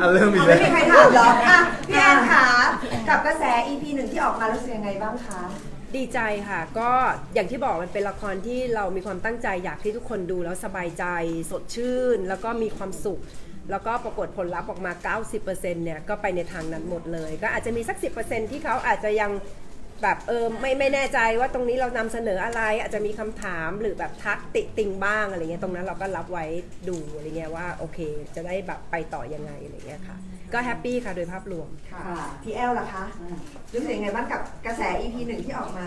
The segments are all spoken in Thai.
อะเริ่มอีกเอาแล้ไม่วมีใครถามหรอกอะพี่แอนขากับกระแส EP หนึ่งที่ออกมารู้สึกยังไงบ้างคะ ดีใจค่ะ ก็อย่างที่บอกมันเป็นละครที่เรามีความตั้งใจอยากที่ทุกคนดูแล้วสบายใจสดชื่น แล้วก็มีความสุข แล้วก็ปรากฏผลลัพธ์ออกมา 90%เนี่ย ก็ไปในทางนั้นหมดเลย ก็อาจจะมีสัก 10%ที่เขาอาจจะยัง แบบเออไม่ไม่แน่ใจว่าตรงนี้เรานำเสนออะไร อาจจะมีคำถามหรือแบบทักติติงบ้างอะไรเงี้ยตรงนั้นเราก็รับไว้ดูอะไรเงี้ยว่าโอเค จะได้แบบไปต่อยังไงอะไรเงี้ยค่ะ ก็แฮปปี้ค่ะโดยภาพรวม ค่ะพี่แอลล่ะคะรู้สึกยังไงบ้างกับกระแส EP หนึ่งที่ออกมา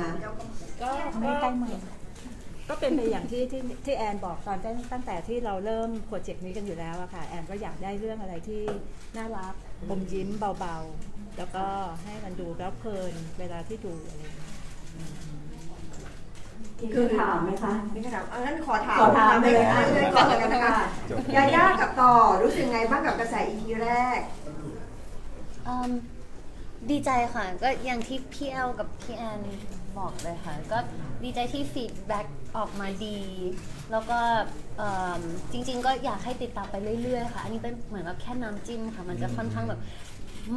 ก็ก็ก็เป็นไปอย่างที่ที่ที่แอนบอกตอนตั้งตั้งแต่ที่เราเริ่มโปรเจกต์นี้กันอยู่แล้วอะค่ะ แอนก็อยากได้เรื่องอะไรที่น่ารักอมยิ้มเบาๆ แล้วก็ให้มันดูแล้วเพลินเวลาที่ดูอะไรอย่างเงี้ยคือถามไหมคะ ไม่ใช่ถามเอางั้นขอถามขอถามเลยเลยอะเลยก่อนเลยกันนะคะจบยาย่ากับต่อรู้สึกยังไงบ้างกับกระแส EP แรก อืมดีใจค่ะ ก็อย่างที่พี่แอลกับพี่แอนบอกเลยค่ะ ก็ดีใจที่ฟีดแบ็กออกมาดี แล้วก็เอิ่มจริง ๆ ก็อยากให้ติดตามไปเรื่อยๆค่ะ อันนี้เป็นเหมือนกับแค่น้ำจิ้มค่ะ มันจะค่อนข้างแบบ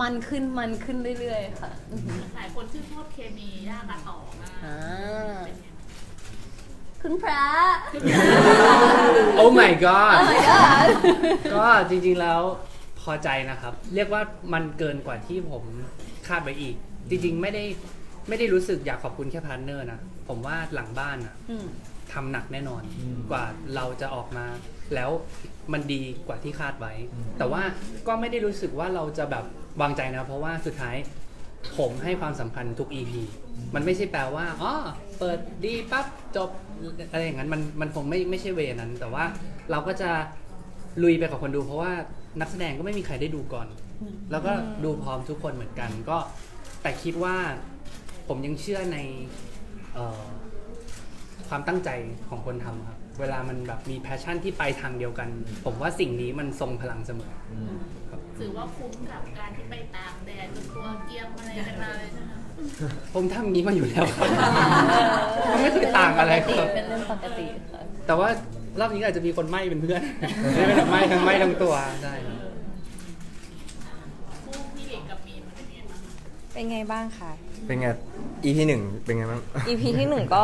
มันขึ้นมันขึ้นเรื่อยๆค่ะอือหือหลายคนชื่นชอบเคมียากกับต่อมากอ่าเป็นไงคุณพระโอ้ my god โอ้ my god ก็จริงๆแล้วพอใจนะครับ เรียกว่ามันเกินกว่าที่ผมคาดไว้อีก จริงๆไม่ได้ไม่ได้รู้สึกอยากขอบคุณแค่พาร์ทเนอร์นะผมว่าหลังบ้านอะอืมทำหนักแน่นอนกว่าเราจะออกมา แล้วมันดีกว่าที่คาดไว้แต่ว่าก็ไม่ได้รู้สึกว่าเราจะแบบ วางใจนะเพราะว่าสุดท้ายผมให้ความสำคัญทุก EP มันไม่ใช่แปลว่าอ๋อเปิดดีปั๊บจบอะไรอย่างนั้นมันมันคงไม่ไม่ใช่เวนั้น แต่ว่าเราก็จะลุยไปกับคนดู เพราะว่านักแสดงก็ไม่มีใครได้ดูก่อน แล้วก็ดูพร้อมทุกคนเหมือนกัน ก็แต่คิดว่าผมยังเชื่อในเอ่อความตั้งใจของคนทำครับ เวลามันแบบมีแพชชั่นที่ไปทางเดียวกัน ผมว่าสิ่งนี้มันทรงพลังเสมอ ถือว่าคุ้มกับการที่ไปตากแดดจนตัวเกรียมอะไรกันมาเลยใช่ไหมผมทำอย่างนี้มาอยู่แล้วครับ มันไม่เคยต่างอะไรครับ เป็นเรื่องปกติค่ะ แต่ว่ารอบนี้อาจจะมีคนไหม้เป็นเพื่อน ไม่ได้แบบไหม้ทั้งไหม้ทั้งตัวใช่ครับคู่พี่เอกกับมีนมันเป็นยังไงบ้างเป็นไงบ้างคะ เป็นไง EP หนึ่งเป็นไงบ้าง EP ที่หนึ่งก็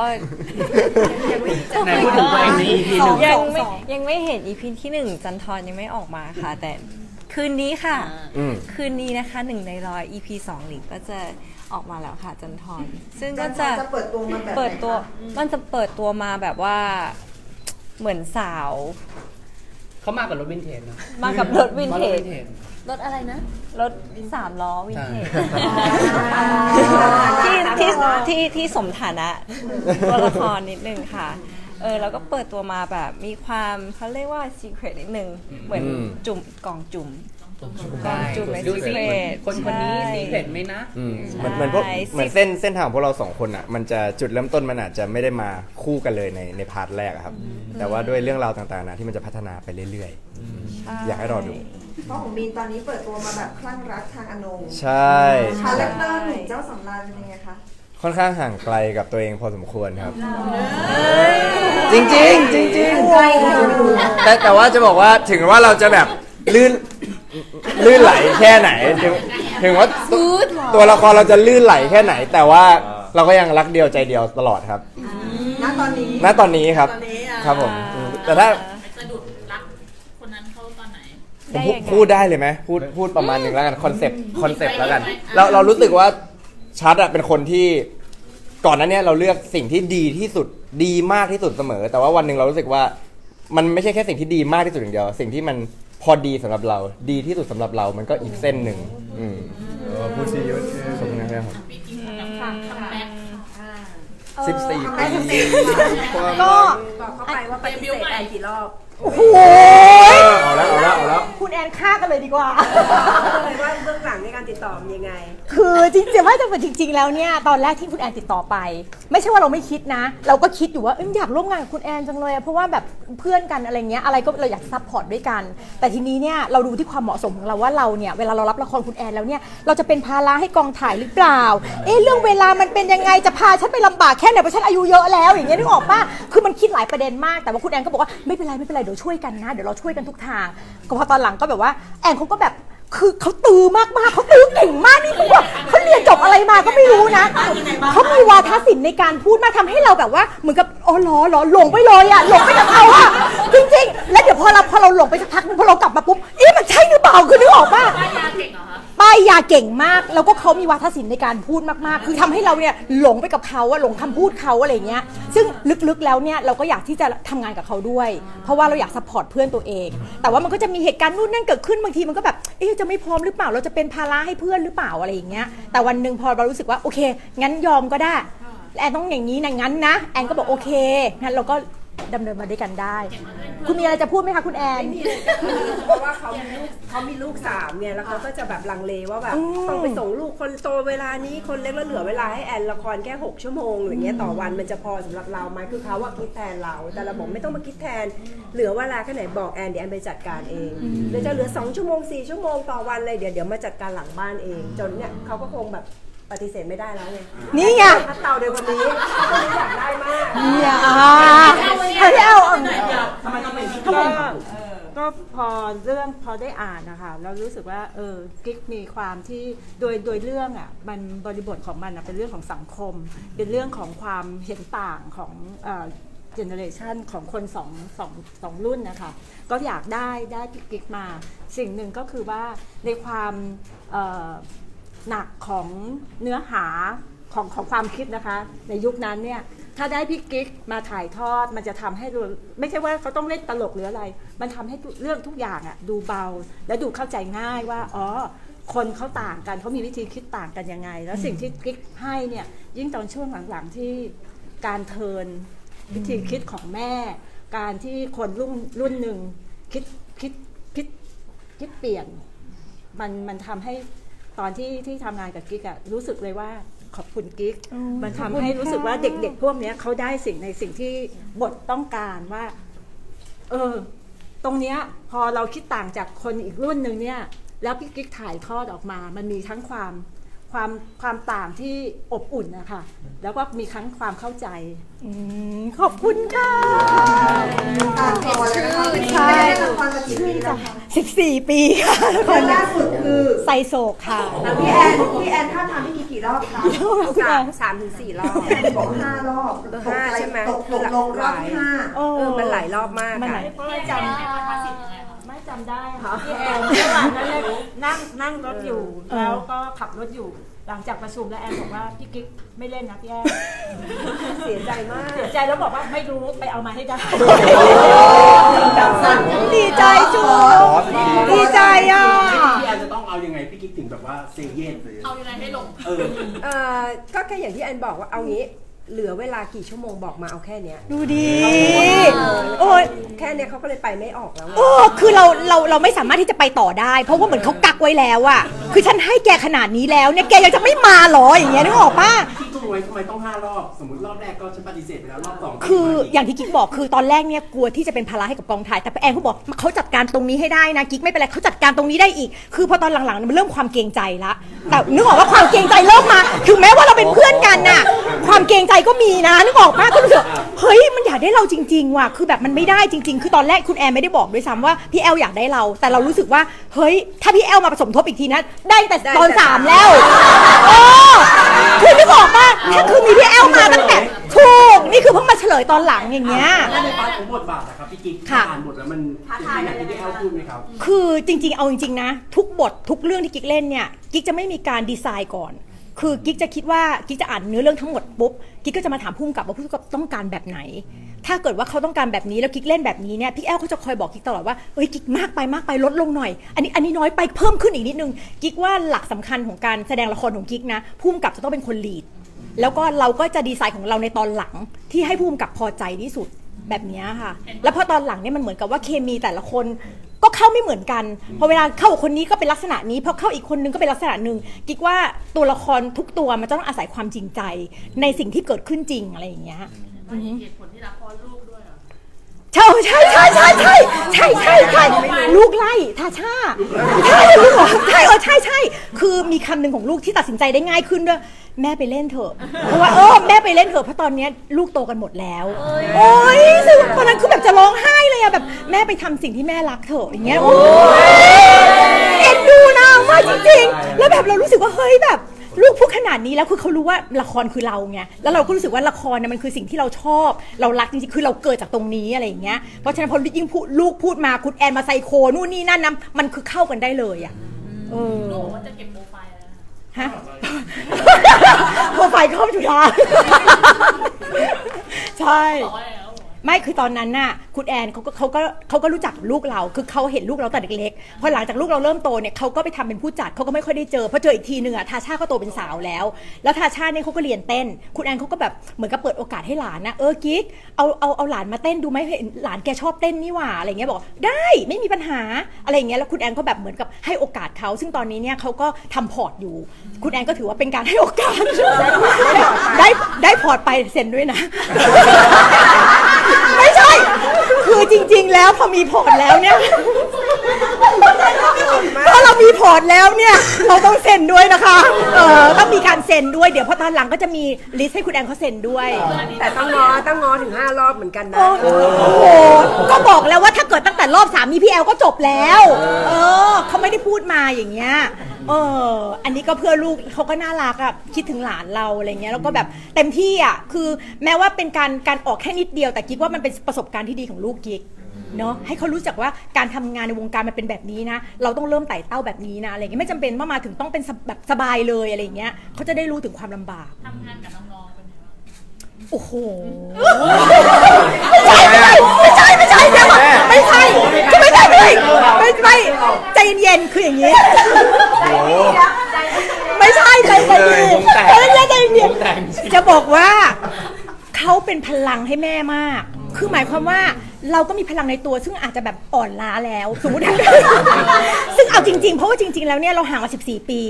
ไหนพูดถึงตัวเองใน EP หนึ่ง ยังไม่ยังไม่เห็น EP ที่หนึ่งจันทรยังไม่ออกมาค่ะ แต่ คืนนี้ค่ะ อืม คืนนี้นะคะหนึ่งในร้อย EP สองหลิงก็จะออกมาแล้วค่ะจันทรซึ่งก็จะจะจะเปิดตัวมันแบบไหนคะเปิดตัวมันจะเปิดตัวมาแบบว่าเหมือนสาว เขามากับรถวินเทจนะมากับรถวินมารเทถจวินเทจ รถอะไรนะรถสามล้อวินเทจใช่ที่ที่ที่ที่สมฐานะตัวละครนิดนึงค่ะ เออแล้วก็เปิดตัวมาแบบมีความเขาเรียกว่า secret นิดนึง เหมือนอืมจุ่มกล่องจุ่มใช่จุ่มในดูสิ secret คนคนนี้ใช่ซีเครตไหมนะ อืมเหมือนเหมือนพวกใช่เหมือนเส้นเส้นทางของพวกเราสองคนอะ มันจะจุดเริ่มต้นมันอาจจะไม่ได้มาคู่กันเลยในในพาร์ทแรกอะครับ แต่ว่าด้วยเรื่องราวต่างๆนะที่มันจะพัฒนาไปเรื่อย อยากให้รอดู เพราะของมีนตอนนี้เปิดตัวมาแบบคลั่งรักทางอนงๆ ใช่ คาแรคเตอร์หนุ่มเจ้าสำราญเป็นยังไงคะ ค่อนข้างห่างไกลกับตัวเองพอสมควรครับ จริงจริงๆจริงๆแต่แต่ว่าจะบอกว่าถึงว่าเราจะแบบลื่นลื่นไหลแค่ไหน ถึงถึงว่าตัวตัวละครเราจะลื่นไหลแค่ไหน แต่ว่าเราก็ยังรักเดียวใจเดียวตลอดครับณตอนนี้ณตอนนี้ครับตอนนี้อะครับผมอืมแต่ถ้าไปสะดุดรักคนนั้นเขาตอนไหน ผมพูดพูดได้เลยไหมพูดพูดประมาณหนึ่งแล้วกันคอนเซปต์คอนเซปต์แล้วกัน เราเรารู้สึกว่า ชัดอะเป็นคนที่ก่อนหนั้นเนี่ยเราเลือกสิ่งที่ดีที่สุดดีมากที่สุดเสมอ แต่ว่าวันหนึ่งเรารู้สึกว่า มันไม่ใช่แค่สิ่งที่ดีมากที่สุดอย่างเดียว สิ่งที่มันพอดีสำหรับเรา ดีที่สุดสำหรับเรา มันก็อีกเส้นหนึ่งอืมพูดซีเยอะขอบคุณนะครับมีทีมแบบคัมแบ็คสิบสี่ทำไมถึงติดก็ บอกเข้าไปว่าปฏิเสธแอนกี่รอบ โอ้โหเอาแล้วเอาแล้วเอาแล้ว คุณแอนฆ่ากันเลยดีกว่าเลยว่าเบื้องหลังในการติดต่อมันยังไง คือจริงๆว่าแต่จริง ๆ แล้วเนี่ยตอนแรกที่คุณแอนติดต่อไป ไม่ใช่ว่าเราไม่คิดนะ เราก็คิดอยู่ว่าเอยอยากร่วมงานกับคุณแอนจังเลยอะเพราะว่าแบบเพื่อนกันอะไรเงี้ยอะไรก็เราอยากซัพพอร์ตด้วยกัน แต่ทีนี้เนี่ยเราดูที่ความเหมาะสมของเราว่าเราเนี่ยเวลาเรารับละครคุณแอนแล้วเนี่ยเราจะเป็นภาระให้กองถ่ายหรือเปล่า เอ๊ะเรื่องเวลามันเป็นยังไงจะพาฉันไปลำบากแค่ไหนเพราะฉันอายุเยอะแล้วอย่างเงี้ยนึกออกปะคือมันคิดหลายประเด็นมากแต่ว่าคุณแอนก็บอกว่าไม่เป็นไรไม่เป็นไรเดี๋ยวช่วยกันนะ เดี๋ยวเราช่วยกันทุกทางก็พอตอนหลังก็แบบว่า แอนเขาก็แบบคือเขาตือมากมากๆเขาตือเก่งมากนี่คือแบบเขาเรียนจบอะไรมาก็ไม่รู้นะเขามีวาทศิลป์ในการพูดมากทำให้เราแบบว่าเหมือนกับอ๋อหรอหรอหลงไปเลยอะหลงไปกับเขาอะจริงๆ แล้วเดี๋ยวพอเราพอเราหลงไปสักพักนึงพอเรากลับมาปุ๊บเอ๊ะมันใช่หรือเปล่าคือนึกออกป่ะเก่งเหรอคะ ป้ายยาเก่งมาก แล้วก็เขามีวาทศิลป์ในการพูดมากๆ คือทำให้เราเนี่ยหลงไปกับเขาอะหลงคำพูดเขาอะไรเงี้ย ซึ่งลึกๆแล้วเนี่ยเราก็อยากที่จะทำงานกับเขาด้วย เพราะว่าเราอยากซัพพอร์ตเพื่อนตัวเอง แต่ว่ามันก็จะมีเหตุการณ์นู่นนั่นเกิดขึ้นบางทีมันก็แบบเอ๊ะจะไม่พร้อมหรือเปล่าเราจะเป็นภาระให้เพื่อนหรือเปล่าอะไรอย่างเงี้ย แต่วันหนึ่งพอเรารู้สึกว่าโอเค งั้นยอมก็ได้ แอนต้องอย่างนี้นะงั้นนะ แอนก็บอกโอเคงั้นเราก็ ดำเนินมาด้วยกันได้ คุณมีอะไรจะพูดไหมคะคุณแอน เพราะว่าเขามีลูกเขามีลูกสามเนี่ยแล้วเขาก็จะแบบลังเลว่าแบบอืม ต้องไปส่งลูกคนโตเวลานี้คนเล็กแล้วเหลือเวลาให้แอนละครแค่ 6 ชั่วโมงอย่างเงี้ยต่อวันมันจะพอสำหรับเราไหมคือเขาว่าคิดแทนเรา แต่เราบอกไม่ต้องมาคิดแทน เหลือเวลาแค่ไหนบอกแอนเดี๋ยวแอนไปจัดการเองเดี๋ยวจะเหลือ 2 ชั่วโมง 4 ชั่วโมงต่อวันเลยเดี๋ยวเดี๋ยวมาจัดการหลังบ้านเอง จนเนี่ยเขาก็คงแบบ ปฏิเสธไม่ได้แล้วไงนี่ไงถ้าเตาในวันนี้คนนี้อยากได้มากเนี่ยอ่าให้พี่เอาเอาทำไมต้องเป็นก็พอเรื่องพอได้อ่านนะคะเรารู้สึกว่าเออกิ๊กมีความที่โดยโดยเรื่องอะมันบริบทของมันอะเป็นเรื่องของสังคม เป็นเรื่องของความเห็นต่างของเจเนอเรชันของคนสองสองสองรุ่นนะคะ ก็อยากได้ได้กิ๊กมา สิ่งหนึ่งก็คือว่าในความเอ่อ หนักของเนื้อหาของของความคิดนะคะ ในยุคนั้นเนี่ยถ้าได้พี่กิ๊กมาถ่ายทอดมันจะทำให้ดูไม่ใช่ว่าเขาต้องเล่นตลกหรืออะไร มันทำให้เรื่องทุกอย่างอะดูเบา และดูเข้าใจง่ายว่าอ๋อคนเขาต่างกันเขามีวิธีคิดต่างกันยังไง แล้วสิ่งที่กิ๊กให้เนี่ยยิ่งตอนช่วงหลังๆที่การเทินวิธีคิดของแม่ การที่คนรุ่นรุ่นหนึ่งคิดคิดคิดคิดเปลี่ยน มันมันทำให้ ตอนที่ที่ทำงานกับกิ๊กอะรู้สึกเลยว่าขอบคุณกิ๊กอืมมันขอบทำคุณให้รู้สึกว่าค่ะเด็กๆพวกเนี้ยเขาได้สิ่งในสิ่งที่บทต้องการว่า เออ ตรงเนี้ยพอเราคิดต่างจากคนอีกรุ่นหนึ่งเนี่ย แล้วพี่กิ๊กถ่ายทอดออกมา มันมีทั้งความความความต่างที่อบอุ่นนะคะแล้วก็มีทั้งความเข้าใจ อืมขอบคุณค่ะ ตามพอเลยนะคะใช่ไม่ได้ละครมากี่ปีแล้วคะ 14 ปีค่ะละคเรื่อรงล่าสุดคือไซโศกค่ะ พี่แอนพี่แอนถ้าทำพี่กี่กี่รอบคะสามสามถึงสี่รอบพี่แอนบอกห้ารอบเออห้าใช่ไหมตกตกลงรอบที่ห้าโอ้เออมันหลายรอบมากมันอะหลายเพราะว่าจำไม่จำได้ค่ะพี่แอนเมื่อวานนั้นเนี่ยนั่งนั่งรถอยู่แล้วก็ขับรถอยู่ หลังจากประชุมแล้วแอนบอกว่าพี่กิ๊กไม่เล่นนะพี่แอนเสียใจมาก เสียใจแล้วบอกว่าไม่รู้ไปเอามาให้ได้ดีใจจุ๊บดีใจอะพี่แอนจะต้องเอายังไงพี่กิ๊กถึงแบบว่าเซเยสเลยเอายังไงให้ลงเออเอ่อก็แค่อย่างที่แอนบอกว่าเอางี้เหลือเวลากี่ชั่วโมงบอกมาเอาแค่เนี้ย ดูดีโอ้ยแค่เนี้ยเขาก็เลยไปไม่ออกแล้วไง โอ้คือเราเราเราไม่สามารถที่จะไปต่อได้ เพราะว่าเหมือนเขากักไว้แล้วอะคือฉันให้แกขนาดนี้แล้วเนี่ยแกยังจะไม่มาเหรออย่างเงี้ยนึกออกปะพี่ตุ้งไว้ทำไมต้องห้ารอบ สมมติร อบแรกก็ฉันปฏิเสธไปแล้วรอบสองก็คือมาอีกอย่างที่กิ๊กบอกคือตอนแรกเนี่ยกลัวที่จะเป็นภาระให้กับกองถ่ายแต่แอนเขาบอกเขาจัดการตรงนี้ให้ได้นะกิ๊กไม่เป็นไรเขาจัดการตรงนี้ได้อีก คือพอตอนหลังๆมันเริ่มความเกรงใจละแต่นึกออกว่าความเกรงใจเริ่มมาถึงแม้ว่าเราเป็นเพื่อนกันน่ะ ความเกรงใจก็มีนะนึกออกปะก็รู้สึกเฮ้ยมันอยากได้เราจริงๆว่ะคือแบบมันไม่ได้จริง ๆ คือตอนแรกคุณแอนไม่ได้บอกด้วยซ้ำว่าพี่แอลอยากได้เรา แต่เรารู้สึกว่าเฮ้ยถ้าพี่แอลมาผสมทบอีกทีนะได้แต่ตอนสามแล้วเออคือนึกออกปะถ้าคือมีพี่แอลมาตั้งแต่ถูก นี่คือเพิ่งมาเฉลยตอนหลังอย่างเงี้ยแล้วในพาร์ทของบทบาทนะครับพี่กิ๊กค่ะ อ่านบทแล้วมันเป็นอย่างที่พี่แอลพูดไหมครับ คือจริงๆ เอาจริงๆ นะ ทุกบททุกเรื่องที่กิ๊กเล่นเนี่ยกิ๊กจะไม่มีการดีไซน์ก่อน คือกิ๊กจะคิดว่ากิ๊กจะอ่านเนื้อเรื่องทั้งหมดปุ๊บกิ๊กก็จะมาถามพุ่มกับว่าพุ่มกับต้องการแบบไหน ถ้าเกิดว่าเขาต้องการแบบนี้แล้วกิ๊กเล่นแบบนี้เนี่ยพี่แอลเขาจะคอยบอกกิ๊กตลอดว่าเอ้ยกิ๊กมากไปมากไปลดลงหน่อย อันนี้อันนี้น้อยไปเพิ่มขึ้นอีกนิดนึงกิ๊กว่าหลักสำคัญของการแสดงละครของกิ๊กนะพุ่มกับจะต้องเป็นคนลีด แล้วก็เราก็จะดีไซน์ของเราในตอนหลังที่ให้พุ่มกับพอใจที่สุดแบบเนี้ยค่ะ แล้วพอตอนหลังเนี่ยมันเหมือนกับว่าเคมีแต่ละคนก็เข้าไม่เหมือนกัน พอเวลาเข้ากับคนนี้ก็เป็นลักษณะนี้ พอเข้าอีกคนนึงก็เป็นลักษณะหนึ่งกิ๊กว่าตัวละครทุกตัวมันต้องอาศัยความจริงใจ ในสิ่งที่เกิดขึ้นจริงอะไรอย่างเงี้ยมันมีเหตุผลที่รักเพราะลูกด้วยเหรอ ใช่ใช่ใช่ใช่ใช่ใช่ใช่ใช่ลูกไล่ทาชาใช่ลูกเหรอใช่เออใช่ใช่คือมีคำหนึ่งของลูกที่ตัดสินใจได้ง่ายขึ้นด้วยแม่ไปเล่นเถอะเพราะว่าเออแม่ไปเล่นเถอะเพราะตอนเนี้ยลูกโตกันหมดแล้ว โอ้ยซึ่งตอนนั้นคือแบบจะร้องไห้เลยอะแบบแม่ไปทำสิ่งที่แม่รักเถอะอย่างเงี้ยโอ้ยเอ็นดูนะสึกว่าเฮ้ยแบบ ลูกพูดขนาดนี้แล้วคือเขารู้ว่าละครคือเราไงแล้วเราก็รู้สึกว่าละครเนี่ยมันคือสิ่งที่เราชอบ เรารักจริงๆคือเราเกิดจากตรงนี้อะไรอย่างเงี้ยเพราะฉะนั้นพอยิ่งพูดลูกพูดมาคุณแอนมาไซโคนู่นนี่นั่นนะมันคือเข้ากันได้เลยอะเออลูกบอกว่าจะเก็บโปรไฟล์แล้วนะฮะโปรไฟล์เข้าจุฬาใช่ บอกว่าแล้ว ไม่คือตอนนั้นน่ะคุณแอนเขาก็เขาก็เขาก็รู้จักลูกเรา คือเขาเห็นลูกเราแต่เด็กๆพอหลังจากลูกเราเริ่มโตเนี่ยเขาก็ไปทำเป็นผู้จัดเขาก็ไม่ค่อยได้เจอพอเจออีกทีหนึ่งอะทาชาก็โตเป็นสาวแล้ว แล้วทาชาเนี่ยเขาก็เรียนเต้น คุณแอนเขาก็แบบเหมือนกับเปิดโอกาสให้หลานนะเออกิ๊กเอาเอาเอาหลานมาเต้นดูไหมเห็นหลานแกชอบเต้นนี่หว่าอะไรเงี้ยบอกได้ไม่มีปัญหาอะไรเงี้ยแล้วคุณแอนก็แบบเหมือนกับให้โอกาสเขาซึ่งตอนนี้เนี่ยเขาก็ทำพอร์ตอยู่ คุณแอนก็ถือว่าเป็นการให้โอกาสได้ได้พอร์ตไปเซ็นด้วยนะไม่ใช่ คือจริง ๆ แล้วพอมีพอร์ตแล้วเนี่ยพอเรามีพอร์ตแล้วเนี่ย เราต้องเซ็นด้วยนะคะ เออต้องมีการเซ็นด้วยเดี๋ยวพอตอนหลังก็จะมีลิสต์ให้คุณแอนเขาเซ็นด้วย แต่ต้องงอต้องงอถึง 5 รอบเหมือนกันนะ โอ้โห ก็บอกแล้วว่าถ้าเกิดตั้งแต่รอบสามีพี่แอลก็จบแล้ว เออเขาไม่ได้พูดมาอย่างเงี้ย เออ อันนี้ก็เพื่อลูกเขาก็น่ารักอะคิดถึงหลานเราอะไรเงี้ยแล้วก็แบบเต็มที่อะคือแม้ว่าเป็นการการออกแค่นิดเดียว แต่กิ๊กว่ามันเป็นประสบการณ์ที่ดีของลูกกิ๊กเนาะให้เขารู้จักว่าการทำงานในวงการมันเป็นแบบนี้นะ เราต้องเริ่มไต่เต้าแบบนี้นะอะไรเงี้ยไม่จำเป็นว่ามาถึงต้องเป็นสบแบบสบายเลยอะไรเงี้ยเขาจะได้รู้ถึงความลำบากทำงานกับน้องๆเป็นไงบ้างโอ้โห ไม่ใช่ไม่ใช่ไม่ใช่เดี๋ยวก่อนไม่ใช่คือ ไม่ใช่ไม่ใช่ไม่ไม่ใจเย็นๆคืออย่างนี้ไม่ใช่ใจใจเย็นผมแตกใจเย็นใจเย็นผมแตกจริงจะบอกว่าเขาเป็นพลังให้แม่มาก คือหมายความว่า เราก็มีพลังในตัวซึ่งอาจจะแบบอ่อนล้าแล้ว สมมติ ซึ่งเอาจริงๆ เพราะว่าจริง ๆ แล้วเนี่ยเราห่างมา 14 ปี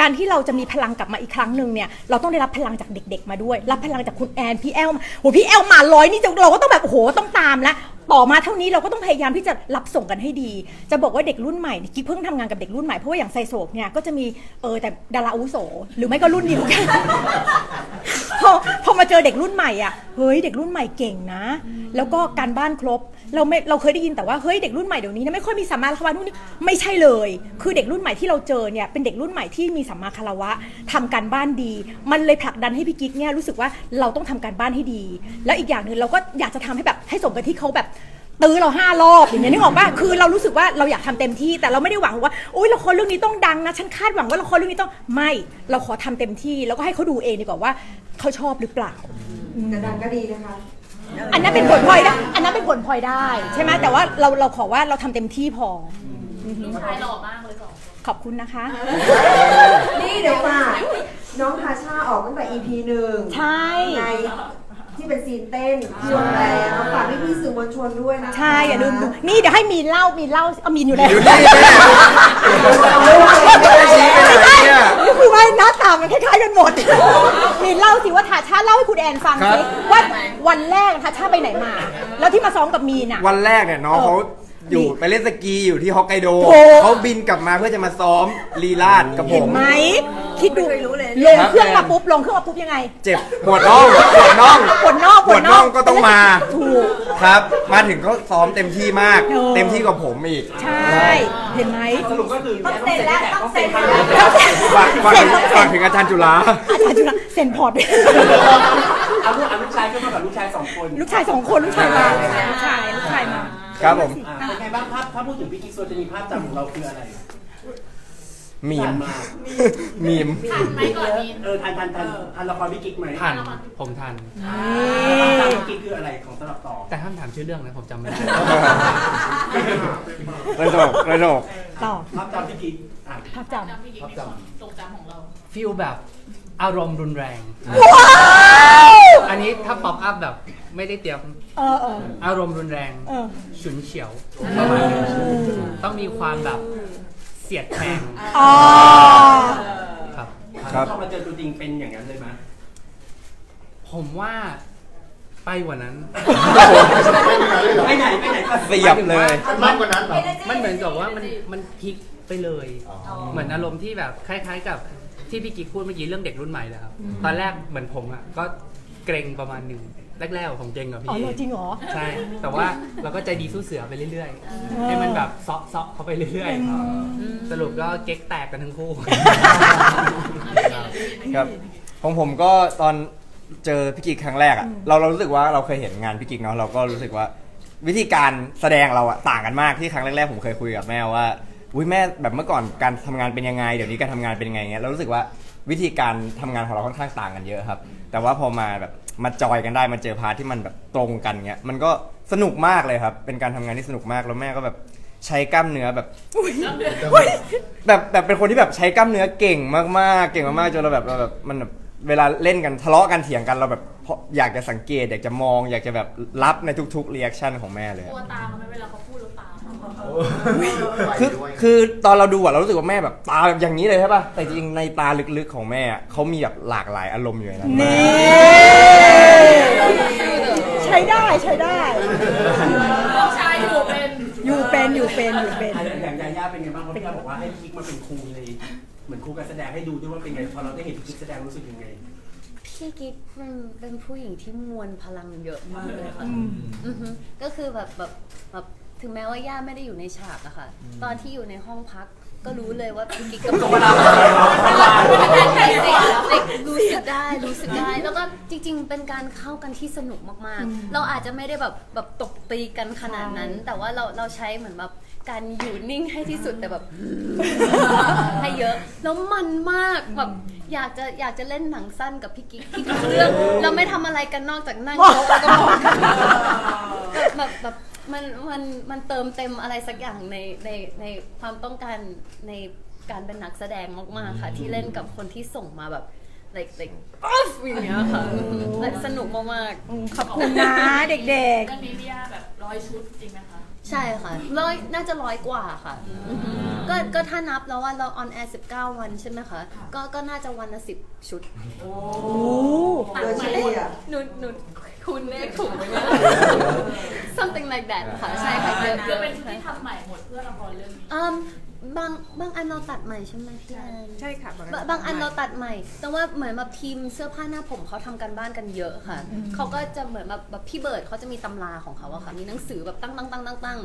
การที่เราจะมีพลังกลับมาอีกครั้งหนึ่งเนี่ยเราต้องได้รับพลังจากเด็ก ๆ มาด้วย รับพลังจากคุณแอนพี่แอลมาโหพี่แอลมาร้อยนี่จะเราก็ต้องแบบโอ้โหต้องตามแล้วต่อมาเท่านี้เราก็ต้องพยายามที่จะรับส่งกันให้ดี จะบอกว่าเด็กรุ่นใหม่นี่กิ๊กเพิ่งทำงานกับเด็กรุ่นใหม่เพราะว่าอย่างไซโศกเนี่ยก็จะมีเออแต่ดาราอาวุโสหรือไม่ก็รุ่นเดียวกัน อพอมาเจอเด็กรุ่นใหม่อะเฮ้ยเด็กรุ่นใหม่เก่งนะ แล้วก็การบ้านครบเราไม่เราเคยได้ยินแต่ว่าเฮ้ยเด็กรุ่นใหม่เดี๋ยวนี้นะไม่ค่อยมีสัมมาคารวะนู่นนี่ไม่ใช่เลย คือเด็กรุ่นใหม่ที่เราเจอเนี่ยเป็นเด็กรุ่นใหม่ที่มีสัมมาคารวะทำการบ้านดี มันเลยผลักดันให้พี่กิ๊กเนี่ยรู้สึกว่าเราต้องทำการบ้านให้ดี แล้วอีกอย่างหนึ่งเราก็อยากจะทำให้แบบให้สมกับที่เขาแบบ ตื้อเราห้ารอบอย่างเงี้ยนึกออกป่ะคือเรารู้สึกว่าเราอยากทำเต็มที่แต่เราไม่ได้หวังว่าโอ๊ยละครเรื่องนี้ต้องดังนะฉันคาดหวังว่าละครเรื่องนี้ต้องไม่เราขอทำเต็มที่แล้วก็ให้เขาดูเองดีกว่าว่าเขาชอบหรือเปล่า แต่ดังก็ดีนะคะ อันนั้นเป็นผลพลอยได้ อันนั้นเป็นผลพลอยได้ ใช่ไหมแต่ว่าเราเราขอว่าเราทำเต็มที่พอ ลูกชายหล่อมากเลยสองคน ขอบคุณนะคะ นี่เดี๋ยวฝากน้องทาชาออกตั้งแต่ EP หนึ่งใช่ ใน ที่เป็นซีนเต้นที่โรงแรมเอาฝากพี่พี่ๆสื่อมวลชนด้วยนะคะใช่อย่าลืมดูนี่เดี๋ยวให้มีนเล่ามีนเล่าเอามีนอยู่แล้วอยู่นี่แม่ไม่ชี้ไปไหนเนี่ยก็คือว่าหน้าตามันคล้ายๆกันหมด มีนเล่าสิว่าทาชาเล่าให้คุณแอนฟังครัสิบ ว่าวันแรกทาชาไปไหนมา แล้วที่มาซ้อมกับมีนอะ วันแรกเนี่ยน้องเขา อยู่ไปเล่นสกีอยู่ที่ฮอกไกโดโอ้ เขาบินกลับมาเพื่อจะมาซ้อมลีลาดกับผเห็นม ไหมคิดดูไม่เคยรู้เลยลงเครื่องมาปุ๊บลงเครื่องมาปุ๊บยังไงเจ็บปวดน่องปวดน่องปวดนอกปวดน่องก็ต้องมาถูก ครับ มาถึงก็ซ้อมเต็มที่มากโอ้เต็มที่กว่าผมอีก ใช่ เห็นไหมสรุปก็คือต้องเซ็นแล้วต้องเซ็นแล้แล้วฝากฝากถึงฝากถึงอาจารย์จุฬา อาจารย์จุฬาเซ็นพอร์ตเอาลูกเอาลูกชายขึ้นมากับลูกชายสองคน ลูกชายสองคนลูกชายมาลูกชายลูกชายมา ครับผม อ่าเป็นไงบ้างภาพถ้าพูดถึงพี่กิ๊กโซจะมีภาพจำของเราคืออะไรมีมผ่านมามีม ทันไหมก่อนนี้ เออทันทันทันทันละครพี่กิ๊กไหมทันผมทัน ภาพจำพี่กิ๊กคืออะไรของสำหรับต่อแต่ห้ามถามชื่อเรื่องนะผมจำไม่ได้ ระโดดระโดดต่อภาพจำพี่กิ๊กอะภาพจำ จำพี่กิ๊กในความทรงจำของเรา ฟิลแบบ อารมณ์รุนแรง ว้าวอันนี้ถ้าป๊อปอัพแบบไม่ได้เตรียมเออเอออารมณ์รุนแรง เออ ฉุนเฉียวประมาณนึงต้องมีความแบบเสียดแทงอ๋อ ครับ ครับ พอมาเจอตัวจริงเป็นอย่างนั้นเลยไหมผมว่าไปกว่านั้น ไปไหนไปไหนก่อนเสียบเลย มากกว่านั้นเหรอ มันเหมือนกับว่ามันมันพลิกไปเลย เหมือนอารมณ์ที่แบบคล้าย ๆ กับ ที่พี่กิ๊กพูดเมื่อกี้เรื่องเด็กรุ่นใหม่เลยครับ ตอนแรกเหมือนผมอะก็เกรงประมาณหนึ่งแรกๆผมเก่งกับพี่อ๋อเหรอจริงเหรอ ใช่ แต่ว่าเราก็ใจดีสู้เสือไปเรื่อยๆ ให้มันแบบเซาะเซาะเข้าไปเรื่อยๆ สรุปก็เก๊กแตกกันทั้งคู่ ครับของผมก็ตอนเจอพี่กิกครั้งแรกอะเราเรารู้สึกว่าเราเคยเห็นงานพี่กิกเนาะเราก็รู้สึกว่าวิธีการแสดงเราอะต่างกันมากที่ครั้งแรกๆผมเคยคุยกับแม่ว่า อุ้ยแม่แบบเมื่อก่อนการทำงานเป็นยังไงเดี๋ยวนี้การทำงานเป็นยังไงเงี้ยเรารู้สึกว่าวิธีการทำงานของเราค่อนข้างต่างกันเยอะครับ แต่ว่าพอมาแบบมาจอยกันได้มาเจอพาร์ทที่มันแบบตรงกันเงี้ยมันก็สนุกมากเลยครับ เป็นการทำงานที่สนุกมากแล้วแม่ก็แบบใช้กล้ามเนื้อแบบแบบแบบเป็นคนที่แบบใช้กล้ามเนื้อเก่งมากๆเก่งมากๆจนเราแบบเราแบบมันแบบเวลาเล่นกันทะเลาะกันเถียงกันเราแบบอยากจะสังเกต อยากจะมอง อยากจะแบบรับในทุกๆเรีแอคชั่นของแม่เลยตัวตามมันเวลาเขาพูดหรือเปล่า คือคือตอนเราดูอะเรารู้สึกว่าแม่แบบตาแบบอย่างนี้เลยใช่ป่ะแต่จริงในตาลึกๆของแม่อะเขามีแบบหลากหลายอารมณ์อยู่ในนั้นนี่ใช้ได้ใช้ได้ ลูกชายอยู่เป็นอยู่เป็นอยู่เป็นอยู่เป็น อย่างยาย่าเป็นไงบ้างเพราะพี่แอฟบอกว่าให้พี่กิ๊กมาเป็นครูเลยเหมือนครูการแสดงให้ดูด้วยว่าเป็นไงพอเราได้เห็นพี่กิ๊กแสดงรู้สึกยังไงพี่กิ๊กเป็นเป็นผู้หญิงที่มวลพลังเยอะมากเลยค่ะอือฮึก็คือแบบแบบแบบ ถึงแม้ว่าย่าไม่ได้อยู่ในฉากอะค่ะ ตอนที่อยู่ในห้องพักก็รู้เลยว่าพี่กิ๊กกับเวลารู้สึกได้รู้สึกได้ แล้วก็จริง ๆ เป็นการเข้ากันที่สนุกมากๆ เราอาจจะไม่ได้แบบแบบตบตีกันขนาดนั้น แต่ว่าเราเราใช้เหมือนแบบการอยู่นิ่งให้ที่สุดแต่แบบให้เยอะแล้วมันมากแบบอยากจะอยากจะเล่นหนังสั้นกับพี่กิ๊กที่ทุกเรื่องเราไม่ทำอะไรกันนอกจากนั่งโต๊ะแล้วก็มองกันแบบแบบ มันมันมันเติมเต็มอะไรสักอย่างในในในความต้องการในการเป็นนักแสดงมากๆค่ะ ที่เล่นกับคนที่ส่งมาแบบ like like อ๊อฟอย่างเงี้ยค่ะและสนุกมากๆขอบคุณนะเด็กเรื่องนี้พี่ย่าแบบร้อยชุดจริงไหมคะใช่ค่ะร้อยน่าจะร้อยกว่าค่ะอือฮึก็ก็ถ้านับแล้วว่าเราออนแอร์19 วันใช่ไหมคะ ก็ก็น่าจะวันละสิบชุดโดยเฉลี่ยหนูหนูคุณเลขถูกไหมเนี่ย something like that ค่ะใช่ค่ะเยอะคือเป็นชุดที่ทำใหม่หมดเพื่อละครเรื่องนี้ อืมบางบางอันเราตัดใหม่ใช่ไหมพี่แอนใช่ค่ะบางอันบางบางอันเราตัดใหม่ แต่ว่าเหมือนแบบทีมเสื้อผ้าหน้าผมเขาทำกันบ้านกันเยอะค่ะ เขาก็จะเหมือนแบบแบบพี่เบิร์ดเขาจะมีตำราของเขาอะค่ะ มีหนังสือแบบตั้งตั้งตั้งตั้งตั้ง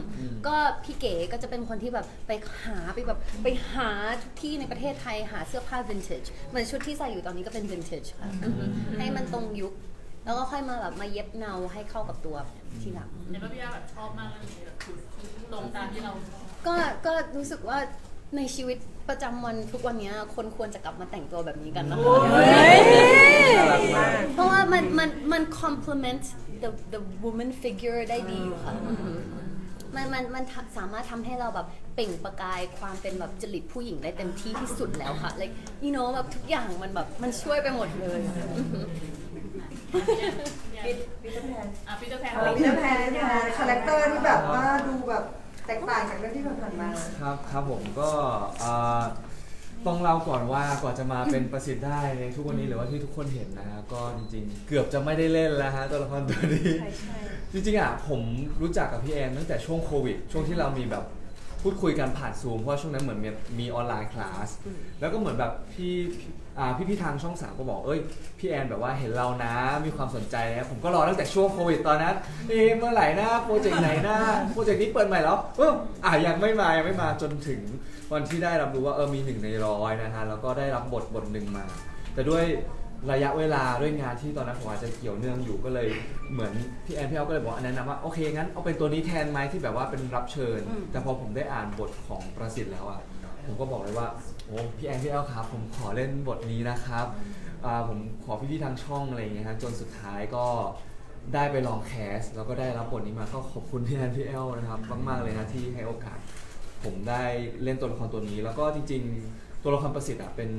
ก็พี่เก๋ก็จะเป็นคนที่แบบไปหาไปแบบไปหาทุกที่ในประเทศไทยหาเสื้อผ้าวินเทจเหมือนชุดที่ใส่อยู่ตอนนี้ก็เป็นวินเทจค่ะอือฮึให้มันตรงยุค แล้วก็ค่อยมาแบบมาเย็บเนาให้เข้ากับตัวทีหลัง เห็นว่าพี่ย่าแบบชอบมากเรื่องนี้แบบชุดตรงตามที่เราชอบก็ก็รู้สึกว่าในชีวิตประจำวันทุกวันนี้คนควรจะกลับมาแต่งตัวแบบนี้กันนะคะเพราะว่ามันมันมัน complement the the woman figure ได้ดีอยู่ค่ะอือหือมันมันมันทำสามารถทำให้เราแบบเปล่งประกายความเป็นแบบจริตผู้หญิงได้เต็มที่ที่สุดแล้วค่ะ like you know แบบทุกอย่างมันแบบมันช่วยไปหมดเลย อือหืออะปีเตอร์แพนเออพี่แพนเนี่ยคาแรคเตอร์ที่แบบว่าดูแบบแตกต่างจากเรื่องที่ผ่านๆมา ครับครับผมก็เอ่อต้องเล่าก่อนว่ากว่าจะมาเป็นประสิทธิ์ได้ในทุกวันนี้หรือว่าที่ทุกคนเห็นนะฮะก็จริงๆ เกือบจะไม่ได้เล่นแล้วฮะตัวละครตัวนี้จริงๆอะผมรู้จักกับพี่แอนตั้งแต่ช่วงโควิด ช่วงที่เรามีแบบพูดคุยกันผ่านซูมเพราะว่าช่วงนั้นเหมือนมีมีออนไลน์คลาสแล้วก็เหมือนแบบพี่อ่า พี่พี่ๆทางช่องสามก็บอกเอ้ยพี่แอนแบบว่าเห็นเรานะ มีความสนใจนะผมก็รอตั้งแต่ช่วงโควิดตอนนั้นเอ๊ะเมื่อไหร่นะโปรเจกต์ไหนนะโปรเจกต์นี้เปิดใหม่แล้วเอออะยังไม่มายังไม่มาจนถึงวันที่ได้รับรู้ว่าเออมีหนึ่งในร้อยนะฮะแล้วก็ได้รับบทบทหนึ่งมา แต่ด้วยระยะเวลาด้วยงานที่ตอนนั้นผมอาจจะเกี่ยวเนื่องอยู่ก็เลยเหมือนพี่แอนพี่เอาก็เลยบอกอันแนะนำว่าโอเคงั้นเอาเป็นตัวนี้แทนไหมที่แบบว่าเป็นรับเชิญ แต่พอผมได้อ่านบทของประสิทธิ์แล้วอะผมก็บอกเลยว่า โอ้พี่แอนพี่แอลครับ ผมขอเล่นบทนี้นะครับอ่าผมขอพี่ๆทางช่องอะไรอย่างเงี้ยฮะจนสุดท้ายก็ได้ไปลองแคส แล้วก็ได้รับบทนี้มาก็ขอบคุณพี่แอนพี่แอลนะครับมากๆเลยนะที่ให้โอกาส ผมได้เล่นตัวละครตัวนี้ แล้วก็จริง ๆ ตัวละครประสิทธิ์อะเป็น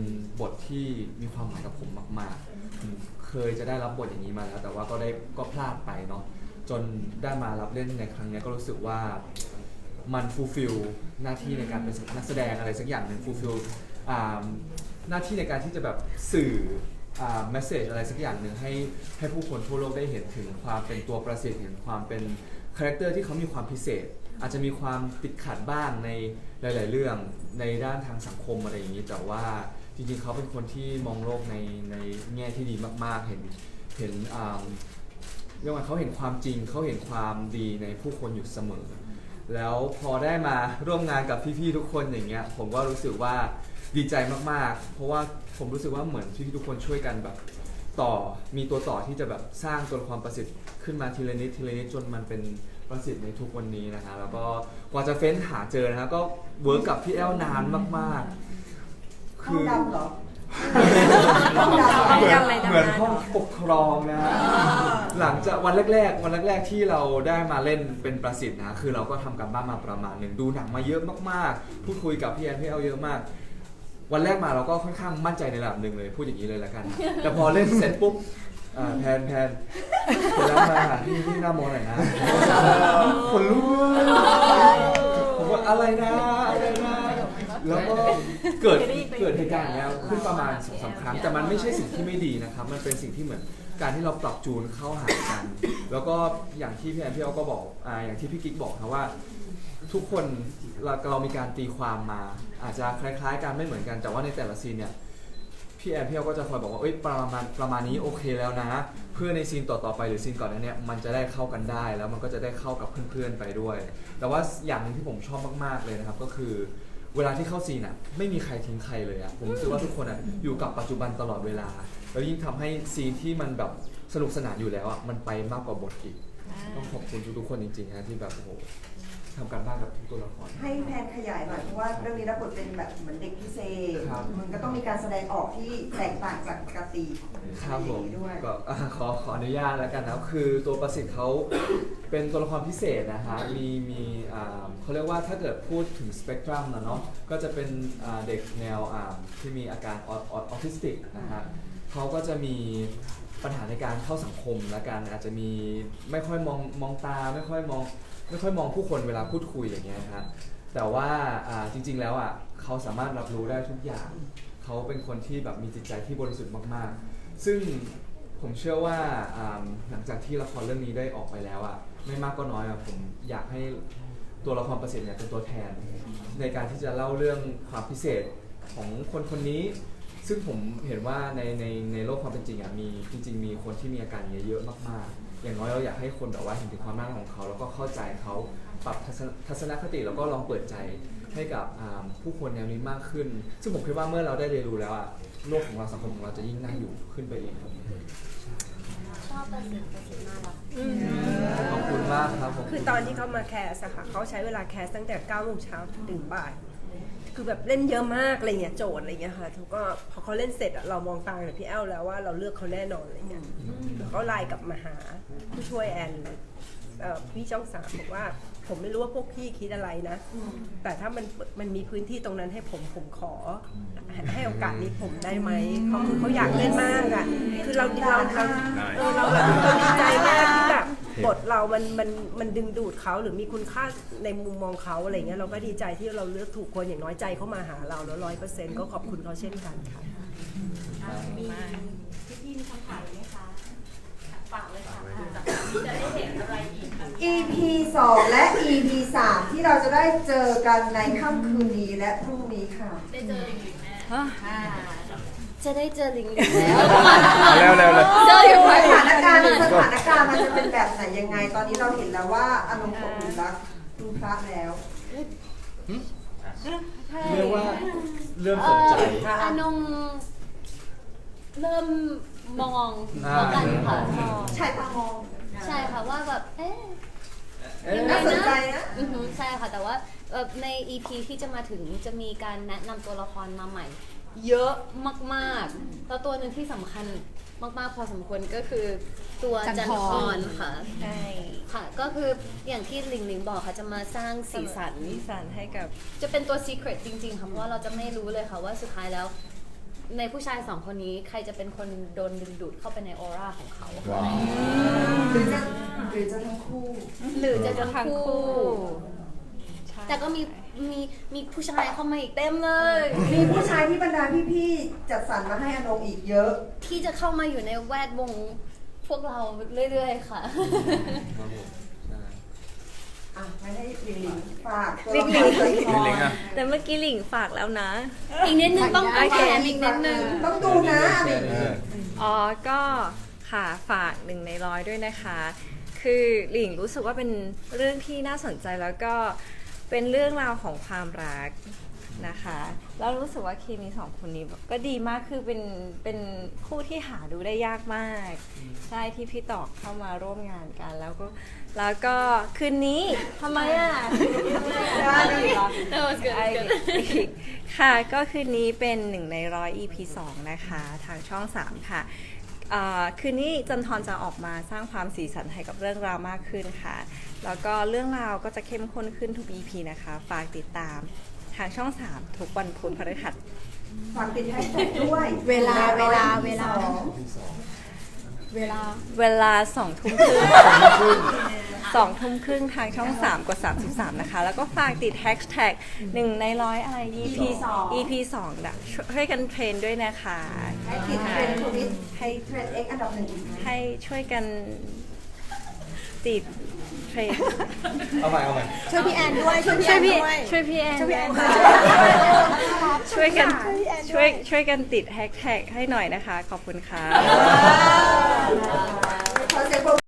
บทที่มีความหมายกับผมมากๆอืมเคยจะได้รับบทอย่างนี้มาแล้ว แต่ว่าก็ได้ก็พลาดไปเนาะจนได้มารับเล่นในครั้งเนี้ยก็รู้สึกว่า มันฟูลฟิลหน้าที่ในการเป็นนักแสดงอะไรสักอย่างหนึ่งฟูลฟิลหน้าที่ในการที่จะแบบสื่ออ่า message อะไรสักอย่างหนึ่งให้ให้ผู้คนทั่วโลกได้เห็นถึงความเป็นตัวประสิทธิ์เห็นความเป็นคาแรคเตอร์ที่เขามีความพิเศษ อาจจะมีความติดขัดบ้างในหลาย ๆ เรื่องในด้านทางสังคมอะไรอย่างนี้ แต่ว่าจริง ๆ เขาเป็นคนที่มองโลกในในแง่ที่ดีมาก ๆ เห็นเห็นอ่าเรียกว่าเขาเห็นความจริงเขาเห็นความดีในผู้คนอยู่เสมอ แล้วพอได้มาร่วมงานกับพี่ๆทุกคนอย่างเงี้ย ผมก็รู้สึกว่าดีใจมากๆ เพราะว่าผมรู้สึกว่าเหมือนพี่ๆทุกคนช่วยกันแบบ ต่อมีตัวต่อที่จะแบบสร้างตัวละครประสิทธิ์ขึ้นมาทีละนิดทีละนิดจนมันเป็นประสิทธิ์ในทุกวันนี้นะฮะแล้วก็กว่าจะเฟ้นหาเจอนะฮะก็เวิร์กกับพี่แอลนานมากๆห้องดำเหรอ เหมือนเหมือนห้องปกครองนะฮะหลังจากวันแรก ๆ วันแรก ๆ ที่เราได้มาเล่นเป็นประสิทธิ์นะ คือเราก็ทำกันบ้านมาประมาณหนึ่งดูหนังมาเยอะมากๆ พูดคุยกับพี่แอนพี่แอลเยอะมาก วันแรกมาเราก็ค่อนข้างมั่นใจในระดับหนึ่งเลย พูดอย่างนี้เลยละกัน แต่พอเล่นเสร็จปุ๊บอ่าแพนแพนเดี๋ยวแล้วมาหาพี่พี่หน้ามอหน่อยนะคนลุกผมว่าอะไรนะอะไรนะ แล้วก็เกิด เกิดเหตุการณ์อย่างเงี้ยขึ้นประมาณสองสามครั้ง แต่มันไม่ใช่สิ่งที่ไม่ดีนะครับ มันเป็นสิ่งที่เหมือนการที่เราปรับจูนเข้าหากัน แล้วก็อย่างที่พี่แอนพี่เอาก็บอกอ่าอย่างที่พี่กิ๊กบอกครับว่า ทุกคนเราเรามีการตีความมา อาจจะคล้ายๆกันไม่เหมือนกันแต่ว่าในแต่ละซีนเนี่ยพี่แอนพี่เอาก็จะคอยบอกว่าเอ้ยประมาณประมาณนี้โอเคแล้วนะ เพื่อในซีนต่อๆไปหรือซีนก่อนหนั้นเนี่ยมันจะได้เข้ากันได้แล้วมันก็จะได้เข้ากับเพื่อนๆไปด้วย แต่ว่าอย่างหนึงที่ผมชอบมากๆเลยนะครับก็คือ เวลาที่เข้าซีนอะไม่มีใครทิ้งใครเลยอะผมรู้สึกว่าทุกคนอะอยู่กับปัจจุบันตลอดเวลา แล้วยิ่งทำให้ซีนที่มันแบบสนุกสนานอยู่แล้วอะมันไปมากกว่าบทอีก ต้องขอบคุณทุกๆคนจริงๆนะที่แบบโอ้โหทำการบ้านกับทุกตัวละคร ให้แพนขยายหน่อยเพราะว่าเรื่องนี้รับบทเป็นแบบเหมือนเด็กพิเศษครับ มันก็ต้องมีการแสดงออกที่แตกต่างจากปกติครับอะผไอย่างมนี้ด้วย ก็อะขอขออนุญาตแล้วกันนะครับคือตัวประสิทธิ์เขา เป็นตัวละครพิเศษนะฮะ มีมีอ่าเขาเรียกว่าถ้าเกิดพูดถึงสเปกตรัมนะเนาะ ก็จะเป็นอ่าเด็กแนวอ่าที่มีอาการออออทิสติกนะฮะเขาก็จะมีปัญหาในการเข้าสังคมและกัน อาจจะมีไม่ค่อยมองมองตาไม่ค่อยมองไม่ค่อยมองผู้คนเวลาพูดคุยอย่างเงี้ยฮะ แต่ว่าอ่าจริง ๆ แล้วอะเขาสามารถรับรู้ได้ทุกอย่าง เขาเป็นคนที่แบบมีจิตใจที่บริสุทธิ์มากๆ ซึ่ง ผมเชื่อว่าอ่าหลังจากที่ละครเรื่องนี้ได้ออกไปแล้วอะไม่มากก็น้อยอะผมอยากให้ตัวละครประสิทธิ์เนี่ยเป็นตัวแทน ในการที่จะเล่าเรื่องความพิเศษของคนคนนี้ ซึ่งผมเห็นว่าในในในโลกความเป็นจริงอะมีจริง ๆ มีคนที่มีอาการอย่างเงี้ยเยอะมากๆ อย่างน้อยเราอยากให้คนแบบว่าเห็นถึงความน่ารักของเขา แล้วก็เข้าใจเขาปรับทัศนทัศนคติแล้วก็ลองเปิดใจให้กับอ่าผู้คนแนวนี้มากขึ้น ซึ่งผมคิดว่าเมื่อเราได้เรียนรู้แล้วอะ โลกของเราสังคมของเราจะยิ่งน่าอยู่ขึ้นไปเองครับชอบประสิทธิ์ประสิทธิ์น่ารักขอบคุณมากครับผมคือตอนที่เขามาแคสอะค่ะเขาใช้เวลาแคสตั้งแต่9โมงเช้าถึงบ่าย คือแบบเล่นเยอะมากอะไรเงี้ยโจทย์อะไรเงี้ยค่ะทุกก็พอเขาเล่นเสร็จอะเรามองตากับพี่แอลแล้วว่าเราเลือกเขาแน่นอนอะไรเงี้ยแล้วก็ไลน์กลับมาหาผู้ช่วยแอนเอ่อพี่ช่องสามบอกว่า ผมไม่รู้ว่าพวกพี่คิดอะไรนะ แต่ถ้ามันมันมีพื้นที่ตรงนั้นให้ผมผมขอ ให้โอกาสนี้ผมได้ไหมเขาคือเขาอยากเล่นมากอะคือเราเราเราเออเราแบบเราดีใจมากที่แบบบทเรามันมันมันดึงดูดเขาหรือมีคุณค่าในมุมมองเขาอะไรเงี้ยเราก็ดีใจที่เราเลือกถูกคนอย่างน้อยใจเขามาหาเราแล้วร้อยเปอร์เซ็นต์ก็ขอบคุณเขาเช่นกันค่ะมีพี่ๆมีคำถามไหมคะฝากเลยค่ะจากนี้จะได้เห็นอะไรอีกคะ EP 2 และ EP 3 ที่เราจะได้เจอกันในค่ำคืนนี้และพรุ่งนี้ค่ะ ได้เจอหลิงๆแม่จะได้เจอลิงลิงแล้วเอาเร็วๆเลยเจออยู่สไหมถานการณ์สถานการณ์มันจะเป็นแบบไหนยังไง ตอนนี้เราเห็นแล้วว่าอารมณ์ของคุณรักดูพระแล้วเรียกว่าเริ่มสนใจเอ่ออนงเริ่มมองอ่าแล้วกันค่ะ ชายตามอง ใช่ค่ะว่าแบบ เอ๊ะ เอ๊ะน่าสนใจนะ อือหือใช่ค่ะ แต่ว่าเอ่อใน EP ที่จะมาถึงจะมีการแนะนำตัวละครมาใหม่ เยอะมากๆแล้วตัวหนึ่งที่สำคัญมากๆพอสมควรก็คือตัวจัจันนททรรค่ะ ใช่ค่ะ ก็คืออย่างที่หลิงหลิงบอกค่ะจะมาสร้างสีสันนิสันให้กับ จะเป็นตัว secret จริงๆค่ะเพราะว่าเราจะไม่รู้เลยค่ะว่าสุดท้ายแล้ว ในผู้ชายสองคนนี้ใครจะเป็นคนโดนดึงดูดเข้าไปในออร่าของเขา ว้าวหรือจะหรือจะทั้งคู่หรือจะทั้งทั้งคู่คู่ ใช่แต่ก็มีมีมีผู้ชายเข้ามาอีกเต็มเลย มีผู้ชายที่บรรดาพี่ๆจัดสรรมาให้อนงอีกเยอะ ที่จะเข้ามาอยู่ในแวดวงพวกเราเรื่อยๆค่ะ ครับผมใช่ อะงั้นให้ลิงลิงฝากตัวละครใจคอลิงๆอะแต่เมื่อกี้หลิงฝากแล้วนะ อีกนิดนึงต้องต้องแถมอีกนิดนึง ต้องดูนะแชร์นิดนึงอ๋อ ก็ค่ะฝากหนึ่งในร้อยด้วยนะคะ คือหลิงรู้สึกว่าเป็นเรื่องที่น่าสนใจแล้วก็เป็นเรื่องราวของความรักนะคะ แล้วรู้สึกว่าเคมีสองคนนี้ก็ดีมากคือเป็นเป็นคู่ที่หาดูได้ยากมาก ใช่ที่พี่ตอกเข้ามาร่วมงานกัน แล้วก็ แล้วก็คืนนี้ทำไมอะทำไมอะ That was good, ไอ้ good. ค่ะก็คืนนี้เป็นหนึ่งในร้อย EP 2 นะคะ ทางช่อง 3 ค่ะอ่าคืนนี้จันทรจะออกมาสร้างความสีสันให้กับเรื่องราวมากขึ้นค่ะ แล้วก็เรื่องราวก็จะเข้มข้นขึ้นทุก EP นะคะ ฝากติดตามทางช่อง 3 ทุกวันพุธพฤหัสฝากติดแฮชแท็กด้วยเวลาเวลาเวลาเวลา เวลาสองทุ่มครึ่ง สองทุ่มครึ่งทางช่อง 3 กด 33 นะคะ แล้วก็ฝากติดแฮชแท็กหนึ่งในร้อยอะไร EP EP 2นะช่วยกันเทรนด้วยนะคะ ให้ติดเทรนด์ทวิตให้เทรนด์เอ็กอันดับหนึ่งให้ช่วยกันติดเทรนเอาใหม่เอาใหม่ช่วยพี่แอนด้วยช่วยพี่ช่แอวยนพี่ด้วยช่วยพี่แอนช่วยพี่แอนด้วยด้วยช่วยกันช่วยพี่แอนด้วยช่วยช่วยกันติดแฮชแท็กให้หน่อยนะคะ ขอบคุณค่ะเ